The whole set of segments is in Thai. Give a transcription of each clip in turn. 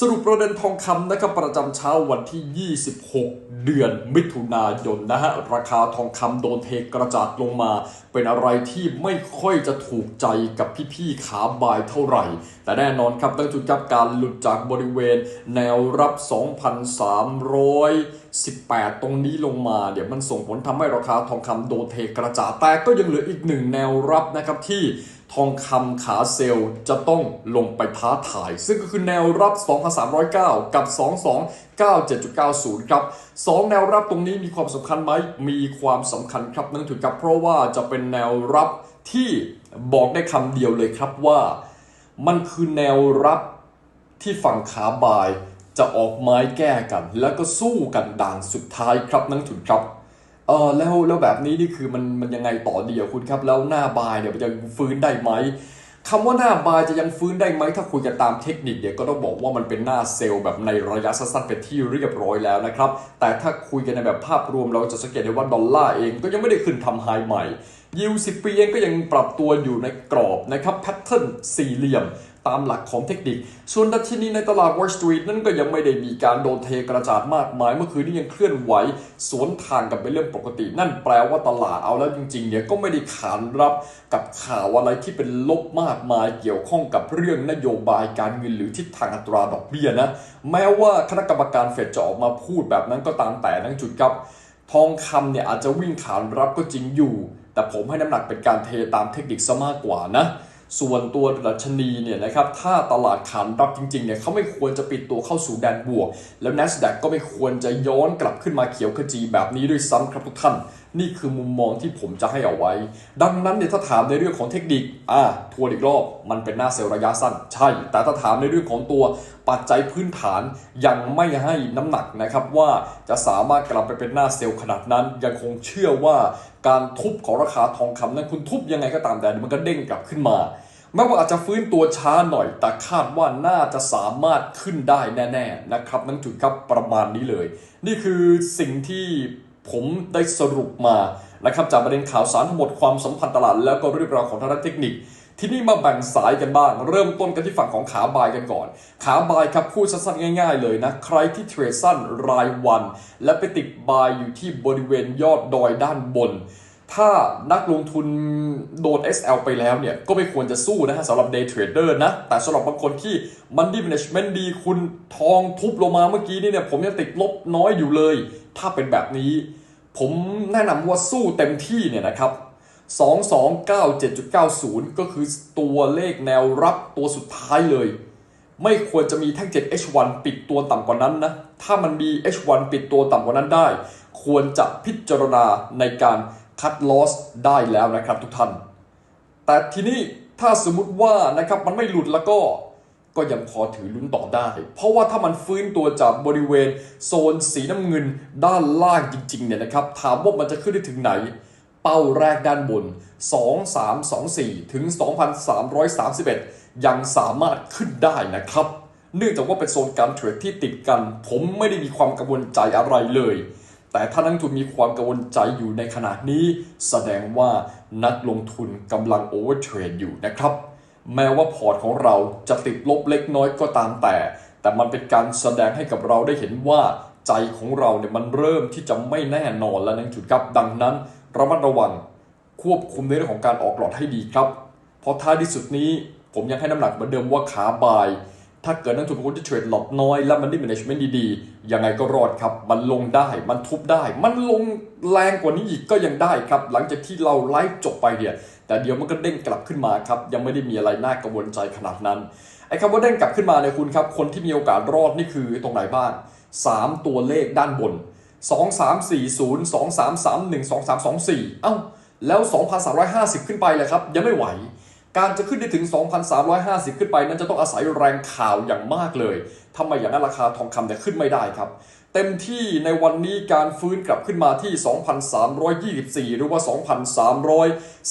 สรุปประเด็นทองคำนะครับประจำเช้าวันที่ 26 เดือนมิถุนายนนะฮะราคาทองคำโดนเทกระจาดลงมา เป็นอะไรที่ไม่ค่อยจะถูกใจกับพี่ๆขาบายเท่าไหร่ แต่แน่นอนครับตั้งจุดจับการหลุดจากบริเวณแนวรับ 2,300 18 ตรงนี้ลงมาเดี๋ยวมันส่งผลทำให้ราคาทองคำโดนเทกระจาดแต่ก็ยังเหลืออีกหนึ่งแนวรับนะครับที่ทองคำขาเซลล์จะต้องลงไปท้าทาย ซึ่งก็คือแนวรับ 2,309 กับ 229.790 ครับ 2 แนวรับตรงนี้มีความสำคัญไหม มีความสำคัญครับนั่นถือกับเพราะว่าจะเป็นแนวรับที่บอกได้คำเดียวเลยครับว่า มันคือแนวรับที่ฝั่งขาบาย จะออกไม้แก้กัน แล้วก็สู้กันด่านสุดท้ายครับนักทุนครับเออแล้วแล้วแบบนี้นี่คือมันมันยังไงต่อดีอะคุณครับ แล้วหน้าบายเนี่ยมันจะฟื้นได้ไหมคำว่าหน้าบายจะยังฟื้นได้ไหมถ้าคุยกันตามเทคนิคเนี่ยก็ต้องบอกว่ามันเป็นหน้าเซลล์แบบในระยะสั้นๆเป็นที่เรียบร้อยแล้วนะครับ แต่ถ้าคุยกันในแบบภาพรวมเราจะสังเกตได้ว่าดอลลาร์เองก็ยังไม่ได้ขึ้นทำไฮใหม่ยิวสิบปีเองก็ยังปรับตัวอยู่ในกรอบนะครับแพทเทิร์นสี่เหลี่ยม ตามหลักของเทคนิค ส่วนดัชนีในตลาด Wall Street นั่นก็ยังไม่ได้มีการโดนเทกระจาดมากมาย เมื่อคืนนี้ยังเคลื่อนไหว สวนทางกับเป็นเรื่องปกติ นั่นแปลว่าตลาดเอาแล้วจริงๆเนี่ยก็ไม่ได้ขานรับกับข่าวอะไรที่เป็นลบมากมายเกี่ยวข้องกับเรื่องนโยบายการเงินหรือทิศทางอัตราดอกเบี้ยนะ แม้ว่าคณะกรรมการเฟดจะออกมาพูดแบบนั้นก็ตามแต่นั่งจุดครับ ทองคำเนี่ยอาจจะวิ่งขานรับก็จริงอยู่ แต่ผมให้น้ำหนักเป็นการเทตามเทคนิคซะมากกว่านะ ส่วนตัวดัชนีเนี่ยนะครับถ้าตลาดขานรับจริงๆเนี่ยเขาไม่ควรจะปิดตัวเข้าสู่แดนบวก แล้ว NASDAQ ก็ไม่ควรจะย้อนกลับขึ้นมาเขียวขจีแบบนี้ด้วยซ้ำครับทุกท่านนี่คือมุมมองที่ผมจะให้เอาไว้ ดังนั้นเนี่ยถ้าถามในเรื่องของเทคนิค อ่าทวนอีกรอบ มันเป็นหน้าเซลล์ระยะสั้น ใช่ แต่ถ้าถามในเรื่องของตัวปัจจัยพื้นฐานยังไม่ให้น้ำหนักนะครับว่าจะสามารถกลับไปเป็นหน้าเซลล์ขนาดนั้น ยังคงเชื่อว่าการทุบของราคาทองคำนั้นคุณทุบยังไงก็ตามแต่มันก็เด้งกลับขึ้นมา แม้ว่าอาจจะฟื้นตัวช้าหน่อย แต่คาดว่าน่าจะสามารถขึ้นได้แน่ๆนะครับนั่นจุดครับประมาณนี้เลย นี่คือสิ่งที่ผมได้สรุปมานะครับจากประเด็นข่าวสารทั้งหมดความสัมพันธ์ตลาด แล้วก็เรื่องราวของทางด้านเทคนิค ที่นี่มาแบ่งสายกันบ้าง เริ่มต้นกันที่ฝั่งของขาบายกันก่อน ขาบายครับพูดสั้นๆง่าย ๆ เลยนะ ใครที่เทรดสั้นรายวัน และไปติดบายอยู่ที่บริเวณยอดดอยด้านบน ถ้านักลงทุนโดน SL ไปแล้วเนี่ย ก็ไม่ควรจะสู้นะฮะสำหรับ day trader นะ แต่สำหรับบางคนที่ money management ดีคุณทองทุบลงมาเมื่อกี้นี่เนี่ย ผมยังติดลบน้อยอยู่เลย ถ้าเป็นแบบนี้ ผมแนะนำว่าสู้เต็มที่เนี่ยนะครับ 2297.90 ก็คือตัวเลขแนวรับตัวสุดท้ายเลย ไม่ควรจะมีแท่ง 7H1 ปิดตัวต่ำกว่านั้นนะ ถ้ามันมี H1 ปิดตัวต่ำกว่านั้นได้ ควรจะพิจารณาในการ คัดลอสได้แล้วนะครับทุกท่าน แต่ทีนี้ถ้าสมมุติว่านะครับมันไม่หลุดแล้วก็ก็ยังพอถือลุ้นต่อได้ เพราะว่าถ้ามันฟื้นตัวจากบริเวณโซนสีน้ำเงินด้านล่างจริงๆเนี่ยนะครับ ถามว่ามันจะขึ้นได้ถึงไหน เป้าแรกด้านบน 2324 ถึง 2331 ยังสามารถขึ้นได้นะครับ เนื่องจากว่าเป็นโซนการเทรดที่ติดกัน ผมไม่ได้มีความกังวลใจอะไรเลย แต่ถ้านักลงทุนมีความกังวลใจอยู่ในขณะนี้ แสดงว่านักลงทุนกำลังโอเวอร์เทรดอยู่นะครับ แม้ว่าพอร์ตของเราจะติดลบเล็กน้อยก็ตามแต่ แต่มันเป็นการแสดงให้กับเราได้เห็นว่าใจของเราเนี่ยมันเริ่มที่จะไม่แน่นอนแล้วนั่นจุดครับ ดังนั้นระมัดระวังควบคุมในเรื่องของการออกหลอดให้ดีครับ เพราะท้ายที่สุดนี้ผมยังให้น้ำหนักเหมือนเดิมว่าขาบาย ถ้าเกิดนักทุนคนที่เทรดหลอดน้อย และมันได้ management ดีๆ ยังไงก็รอดครับ มันลงได้ มันทุบได้ มันลงแรงกว่านี้อีกก็ยังได้ครับ หลังจากที่เราไลฟ์จบไปเนี่ย แต่เดี๋ยวมันก็เด้งกลับขึ้นมาครับ ยังไม่ได้มีอะไรน่ากังวลใจขนาดนั้น ไอ้คำว่าเด้งกลับขึ้นมาเนี่ยคุณครับ คนที่มีโอกาสรอดนี่คือตรงไหนบ้าง 3 ตัวเลขด้านบน 2 3 4 0 2 3 3 1 2 3 2 4 เอ้า แล้ว 2,350 ขึ้นไปเลยครับ ยังไม่ไหว การจะขึ้นได้ถึง 2,350 ขึ้นไป นั้นจะต้องอาศัยแรงข่าวอย่างมากเลยทำไมอย่างนั้นราคาทองคำเนี่ยขึ้นไม่ได้ครับ เต็มที่ในวันนี้การฟื้นกลับขึ้นมาที่ 2,324 หรือว่า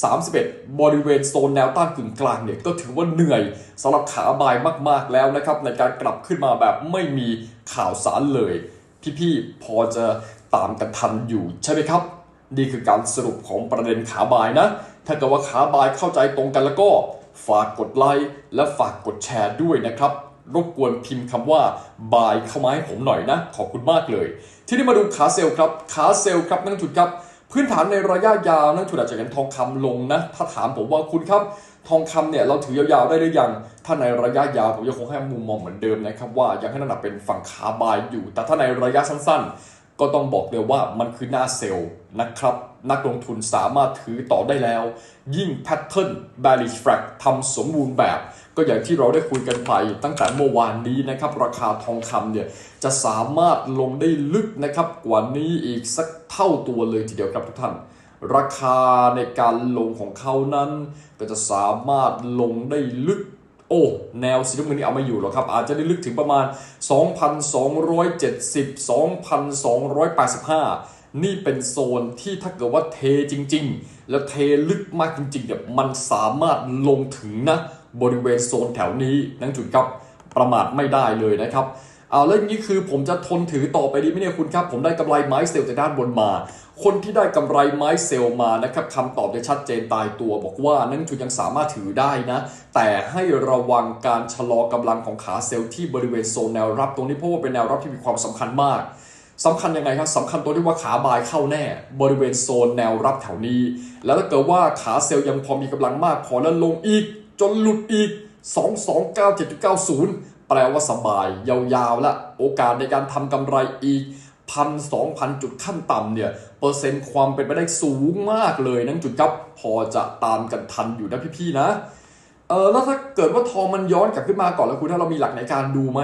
2,331 บริเวณโซนแนวต้านกึ่งกลางเนี่ยก็ถือว่าเหนื่อยสำหรับขาบายมาก ๆแล้วนะครับ ในการกลับขึ้นมาแบบไม่มีข่าวสารเลย พี่ๆพอจะตามกันทันอยู่ใช่ไหมครับ นี่คือการสรุปของประเด็นขาบายนะ ถ้าเกิดว่าขาบายเข้าใจตรงกันแล้วก็ ฝากกดไลค์และฝากกดแชร์ด้วยนะครับ รบกวนพิมพ์คำว่า buy เข้ามาให้ผมหน่อยนะ ขอบคุณมากเลย ที่นี้มาดูขาเซลล์ครับ ขาเซลล์ครับนักลงทุนครับ พื้นฐานในระยะยาวนักลงทุนอาจจะเห็นทองคำลงนะ ถ้าถามผมว่าคุณครับ ทองคำเนี่ยเราถือยาวๆได้หรือยัง ถ้าในระยะยาวผมยังคงให้มุมมองเหมือนเดิมนะครับว่ายังให้น้ำหนักเป็นฝั่งขาบายอยู่ แต่ถ้าในระยะสั้น ๆ ก็ต้องบอกเลยว่ามันคือหน้าเซลล์ นะครับ นักลงทุนสามารถถือต่อได้แล้ว ยิ่งแพทเทิร์น bearish flag ทำสมบูรณ์แบบ ก็อย่างที่เราได้คุยกันไปตั้งแต่เมื่อวานนี้นะครับ ราคาทองคำเนี่ย จะสามารถลงได้ลึกนะครับ กว่านี้อีกสักเท่าตัวเลยทีเดียวครับทุกท่านราคาในการลงของเขานั้น ก็จะสามารถลงได้ลึก โอ้ แนวสีน้ำเงินนี่เอาไม่อยู่หรอกครับ อาจจะได้ลึกถึงประมาณ 2,270 2,285 นี่เป็นโซนที่ถ้าเกิดว่าเทจริง ๆ แล้วเทลึกมากจริงๆเนี่ยมันสามารถลงถึงนะบริเวณโซนแถวนี้นั่นจุดครับประมาทไม่ได้เลยนะครับเอาแล้วอย่างนี้คือผมจะทนถือต่อไปดีไหมเนี่ยคุณครับ ผมได้กำไรไม้เซลล์จากด้านบนมา คนที่ได้กำไรไม้เซลล์มานะครับคำตอบจะชัดเจนตายตัว บอกว่านักลงทุนยังสามารถถือได้นะ แต่ให้ระวังการชะลอกำลังของขาเซลล์ที่บริเวณโซนแนวรับตรงนี้เพราะว่าเป็นแนวรับที่มีความสำคัญมาก สำคัญยังไงครับสำคัญตัวที่ว่าขาบายเข้าแน่ บริเวณโซนแนวรับแถวนี้ แล้วถ้าเกิดว่าขาเซลล์ยังพอมีกำลังมากพอแล้วลงอีก จนหลุดอีก 2297.90 แปลว่าสบาย ยาวๆละโอกาสในการทำกำไรอีกพันสองพันจุดขั้นต่ำเนี่ย เปอร์เซ็นต์ความเป็นไปได้สูงมากเลยนั่นจุดครับ พอจะตามกันทันอยู่นะพี่ๆนะ เออแล้วถ้าเกิดว่าทองมันย้อนกลับขึ้นมาก่อนแล้วคุณถ้าเรามีหลักในการดูไหม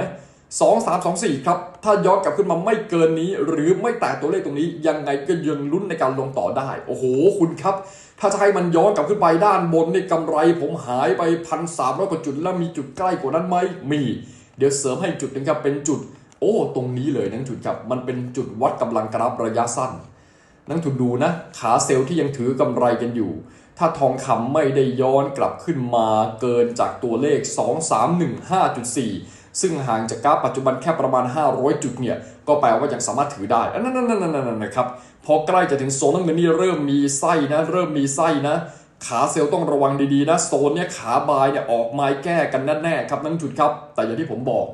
สองสามสองสี่ครับ ถ้าย้อนกลับขึ้นมาไม่เกินนี้ หรือไม่แตะตัวเลขตรงนี้ ยังไงก็ยังลุ้นในการลงต่อได้ โอ้โห คุณครับ ถ้าจะให้มันย้อนกลับขึ้นไปด้านบนนี่กำไรผมหายไปพันสามร้อยกว่าจุด แล้วมีจุดใกล้กว่านั้นไหมมี เดี๋ยวเสริมให้จุดหนึงครับ เป็นจุด โอ้ ตรงนี้เลยนั่นจุดครับ มันเป็นจุดวัดกำลังกราฟระยะสั้น นั่งทุนดูนะ ขาเซลล์ที่ยังถือกำไรกันอยู่ ถ้าทองคำไม่ได้ย้อนกลับขึ้นมาเกินจากตัวเลข 2315.4 ซึ่งห่างจากกราฟปัจจุบันแค่ประมาณ 500 จุดเนี่ย ก็แปลว่ายังสามารถถือได้อันนั้นนั่นนั่นนั่นนะครับ พอใกล้จะถึงโซนน้ำเงินนี่เริ่มมีไส้นะ เริ่มมีไส้นะ ขาเซลล์ต้องระวังดีๆนะ โซนเนี้ยขาบายเนี่ยออกไม้แก้กันแน่ๆครับนั่นจุดครับ แต่อย่างที่ผมบอก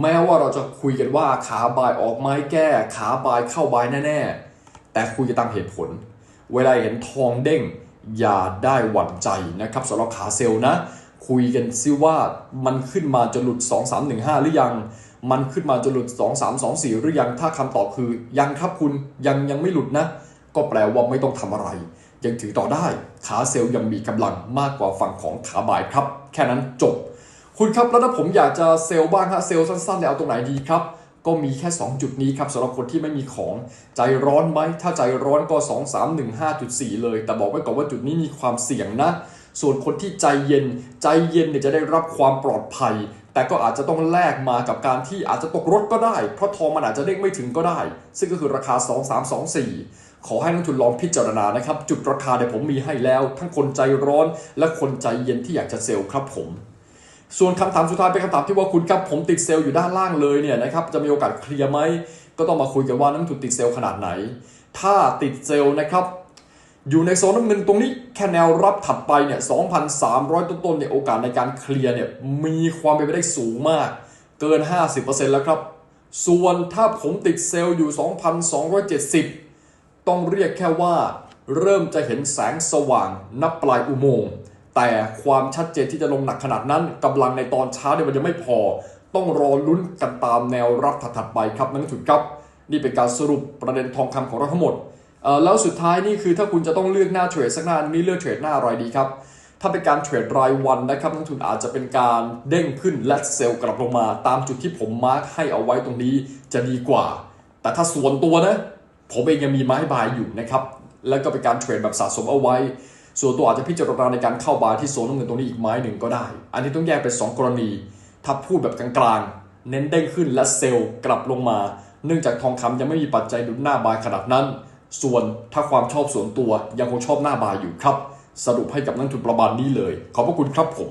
แม้ว่าเราจะคุยกันว่าขาบายออกไม้แก้ ขาบายเข้าบายแน่ๆ แต่คุยกันตามเหตุผล เวลาเห็นทองเด้งอย่าได้หวั่นใจนะครับสำหรับขาเซลล์นะ คุยกันซิว่ามันขึ้นมาจะหลุด 2315 หรือยัง มันขึ้นมาจะหลุด 2324 หรือยัง ถ้าคำตอบคือยังครับคุณยังยังไม่หลุดนะ ก็แปลว่าไม่ต้องทำอะไร ยังถือต่อได้ ขาเซลล์ยังมีกำลังมากกว่าฝั่งของขาบ่ายครับ แค่นั้นจบ คุณครับแล้วถ้าผมอยากจะเซลล์บ้างฮะเซลล์สั้นๆเนี่ยเอาตรงไหนดีครับก็มีแค่ 2 จุดนี้ครับสำหรับคนที่ไม่มีของใจร้อนไหม ถ้าใจร้อนก็ 2 3 1 5.4 เลย แต่บอกไว้ก่อนว่าจุดนี้มีความเสี่ยงนะ ส่วนคนที่ใจเย็น ใจเย็นเนี่ยจะได้รับความปลอดภัย แต่ก็อาจจะต้องแลกมากับการที่อาจจะตกรถก็ได้ เพราะทองมันอาจจะเด้งไม่ถึงก็ได้ ซึ่งก็คือราคา 2324 ขอให้นักทุนลองพิจารณานะครับ จุดราคาเนี่ยผมมีให้แล้ว ทั้งคนใจร้อนและคนใจเย็นที่อยากจะเซลล์ครับผมส่วนคำถามสุดท้ายเป็นคำถามที่ว่าคุณครับผมติดเซลล์อยู่ด้านล่างเลยเนี่ยนะครับจะมีโอกาสเคลียร์ไหมก็ต้องมาคุยกันว่านักทุนติดเซลล์ขนาดไหน ถ้าติดเซลล์นะครับ อยู่ในโซนน้ำเงินตรงนี้แค่แนวรับถัดไปเนี่ย 2,300 ต้นๆเนี่ยโอกาสในการเคลียร์เนี่ยมีความเป็นไปได้สูงมาก เกิน 50%แล้วครับ ส่วนถ้าผมติดเซลล์อยู่ 2,270 ต้องเรียกแค่ว่า เริ่มจะเห็นแสงสว่างนับปลายอุโมงค์แต่ความชัดเจนที่จะลงหนักขนาดนั้นกำลังในตอนเช้าเนี่ยมันยังไม่พอ ต้องรอลุ้นกันตามแนวรับถัดๆไปครับนั่นถือครับ นี่เป็นการสรุปประเด็นทองคำของเราทั้งหมด แล้วสุดท้ายนี่คือถ้าคุณจะต้องเลือกหน้าเทรดสักหน้านี้เลือกเทรดหน้าอะไรดีครับถ้าเป็นการเทรดรายวันนะครับนักทุนอาจจะเป็นการเด้งขึ้นและเซลล์กลับลงมาตามจุดที่ผมมาร์คให้เอาไว้ตรงนี้จะดีกว่า แต่ถ้าส่วนตัวนะผมเองยังมีไม้บายอยู่นะครับแล้วก็เป็นการเทรดแบบสะสมเอาไว้ ส่วนตัวอาจจะพิจารณาในการเข้าบายที่โซนน้ำเงินตรงนี้อีกไม้หนึ่งก็ได้ อันนี้ต้องแยกเป็น 2 กรณี ถ้าพูดแบบกลางๆ เน้นเด้งขึ้นและเซลล์กลับลงมา เนื่องจากทองคำยังไม่มีปัจจัยหนุนหน้าบายขนาดนั้น ส่วนถ้าความชอบส่วนตัวยังคงชอบหน้าบายอยู่ครับ สรุปให้กับนักทุนประมาณนี้เลย ขอบพระคุณครับผม